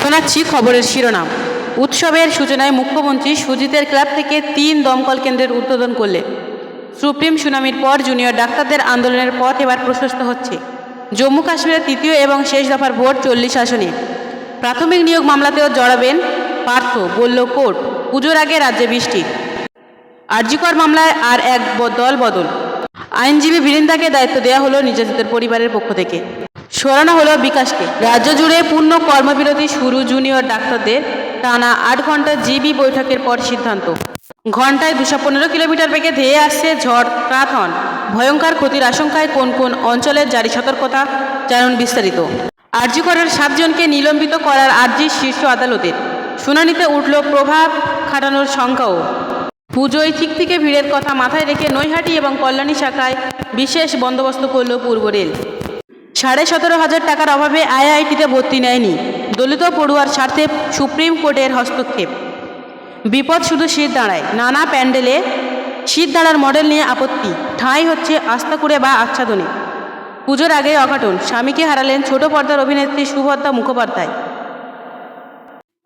শোনাচ্ছি খবরের শিরোনাম। উৎসবের সূচনায় মুখ্যমন্ত্রী সুজিতের ক্লাব থেকে তিন দমকল কেন্দ্রের উদ্বোধন করলে। সুপ্রিম সুনামির পর জুনিয়র ডাক্তারদের আন্দোলনের পথ এবার প্রশস্ত হচ্ছে। জম্মু কাশ্মীরের তৃতীয় এবং শেষ দফার ভোট চল্লিশ আসনে। প্রাথমিক নিয়োগ মামলাতেও জড়াবেন পার্থ, বলল কোর্ট, পুজোর আগে রাজ্যে বৃষ্টি। আরজিকর মামলায় আর এক দল বদল। আইনজীবী বীরেন্দাকে দায়িত্ব দেওয়া হলো নির্যাতিতের পরিবারের পক্ষ থেকে। সরানো হলো বিকাশকে। রাজ্য জুড়ে পূর্ণ কর্মবিরতি শুরু জুনিয়র ডাক্তারদের। টানা আট ঘণ্টা জিবি বৈঠকের পর সিদ্ধান্ত। ঘন্টায় দুশো পনেরো কিলোমিটার বেগে ধেয়ে আসছে ঝড় প্রাথন। ভয়ঙ্কর ক্ষতির আশঙ্কায় কোন কোন অঞ্চলের জারি সতর্কতা জানুন বিস্তারিত। আর্জি করার সাতজনকে নিলম্বিত করার আর্জি শীর্ষ আদালতের। শুনানিতে উঠল প্রভাব খাটানোর শঙ্কাও। পুজোয় থেকে ভিড়ের কথা মাথায় রেখে নৈহাটি এবং কল্যাণী শাখায় বিশেষ বন্দোবস্ত করল পূর্ব রেল। সাড়ে সতেরো হাজার টাকার অভাবে আইআইটিতে ভর্তি নেয়নি। দলিত পড়ুয়ার স্বার্থে সুপ্রিম কোর্টের হস্তক্ষেপ। বিপদ শুধু শীত দাঁড়ায়। নানা প্যান্ডেলে শীত দাঁড়ার মডেল নিয়ে আপত্তি। ঠাঁই হচ্ছে আস্তাকুড়ে বা আচ্ছাদনে। পুজোর আগে অঘটন। স্বামীকে হারালেন ছোট পর্দার অভিনেত্রী সুভদ্রা মুখোপাধ্যায়।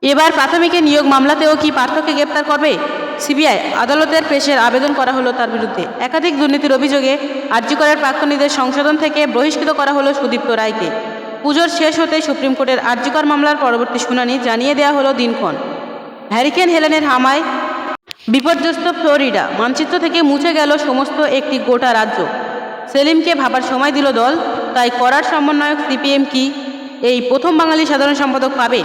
এবার প্রাথমিকে নিয়োগ মামলাতেও কি পার্থকে গ্রেপ্তার করবে? সিবিআই আদালতের পেশের আবেদন করা হলো তার বিরুদ্ধে। একাধিক দুর্নীতির অভিযোগে আর্যিকরের প্রাক্তনীদের সংশোধন থেকে বহিষ্কৃত করা হলো সুদীপ্ত রায়কে। পুজোর শেষ হতে সুপ্রিম কোর্টের আর্যিকর মামলার পরবর্তী শুনানি জানিয়ে দেওয়া হলো দিনক্ষণ। হ্যারিকেন হেলেনের হামায় বিপর্যস্ত ফ্লোরিডা, মানচিত্র থেকে মুছে গেল সমস্ত একটি গোটা রাজ্য। সেলিমকে ভাবার সময় দিল দল, তাই করার সমন্বয়ক সিপিএম কি? এই প্রথম বাঙালি সাধারণ সম্পাদক পাবে?